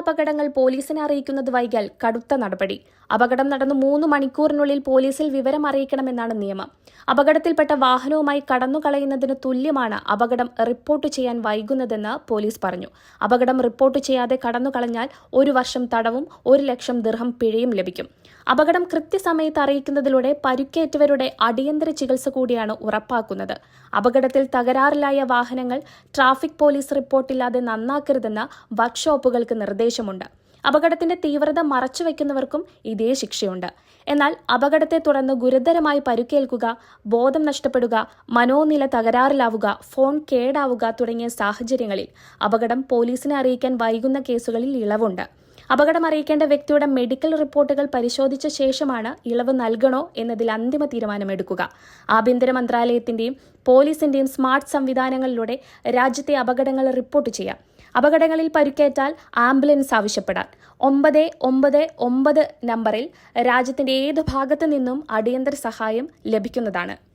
അപകടങ്ങൾ പോലീസിനെ അറിയിക്കുന്നത് വൈകിയാൽ കടുത്ത നടപടി അപകടം നടന്ന് മൂന്ന് മണിക്കൂറിനുള്ളിൽ പോലീസിൽ വിവരം അറിയിക്കണമെന്നാണ് നിയമം. അപകടത്തിൽപ്പെട്ട വാഹനവുമായി കടന്നുകളയുന്നതിന് തുല്യമാണ് അപകടം റിപ്പോർട്ട് ചെയ്യാൻ വൈകുന്നതെന്ന് പോലീസ് പറഞ്ഞു. അപകടം റിപ്പോർട്ട് ചെയ്യാതെ കടന്നുകളഞ്ഞാൽ ഒരു വർഷം തടവും ഒരു ലക്ഷം ദിർഹം പിഴയും ലഭിക്കും. അപകടം കൃത്യസമയത്ത് അറിയിക്കുന്നതിലൂടെ പരുക്കേറ്റവരുടെ അടിയന്തര ചികിത്സ കൂടിയാണ് ഉറപ്പാക്കുന്നത്. അപകടത്തിൽ തകരാറിലായ വാഹനങ്ങൾ ട്രാഫിക് പോലീസ് റിപ്പോർട്ടില്ലാതെ നന്നാക്കരുതെന്ന് വർക്ക്ഷോപ്പുകൾക്ക് നിർദ്ദേശമുണ്ട്. അപകടത്തിന്റെ തീവ്രത മറച്ചുവെക്കുന്നവർക്കും ഇതേ ശിക്ഷയുണ്ട്. എന്നാൽ അപകടത്തെ തുടർന്ന് ഗുരുതരമായി പരുക്കേൽക്കുക ബോധം നഷ്ടപ്പെടുക മനോനില തകരാറിലാവുക ഫോൺ കേടാവുക തുടങ്ങിയ സാഹചര്യങ്ങളിൽ അപകടം പോലീസിനെ അറിയിക്കാൻ വൈകുന്ന കേസുകളിൽ ഇളവുണ്ട്. അപകടം അറിയിക്കേണ്ട വ്യക്തിയുടെ മെഡിക്കൽ റിപ്പോർട്ടുകൾ പരിശോധിച്ച ശേഷമാണ് ഇളവ് നൽകണോ എന്നതിൽ അന്തിമ തീരുമാനമെടുക്കുക. ആഭ്യന്തര മന്ത്രാലയത്തിന്റെയും പോലീസിന്റെയും സ്മാർട്ട് സംവിധാനങ്ങളിലൂടെ രാജ്യത്തെ അപകടങ്ങൾ റിപ്പോർട്ട് ചെയ്യാം. അപകടങ്ങളിൽ പരുക്കേറ്റാൽ ആംബുലൻസ് ആവശ്യപ്പെടാൻ. ഒമ്പത് ഒമ്പത് ഒമ്പത് നമ്പറിൽ രാജ്യത്തിന്റെ ഏത് ഭാഗത്തു നിന്നും അടിയന്തര സഹായം ലഭിക്കുന്നതാണ്.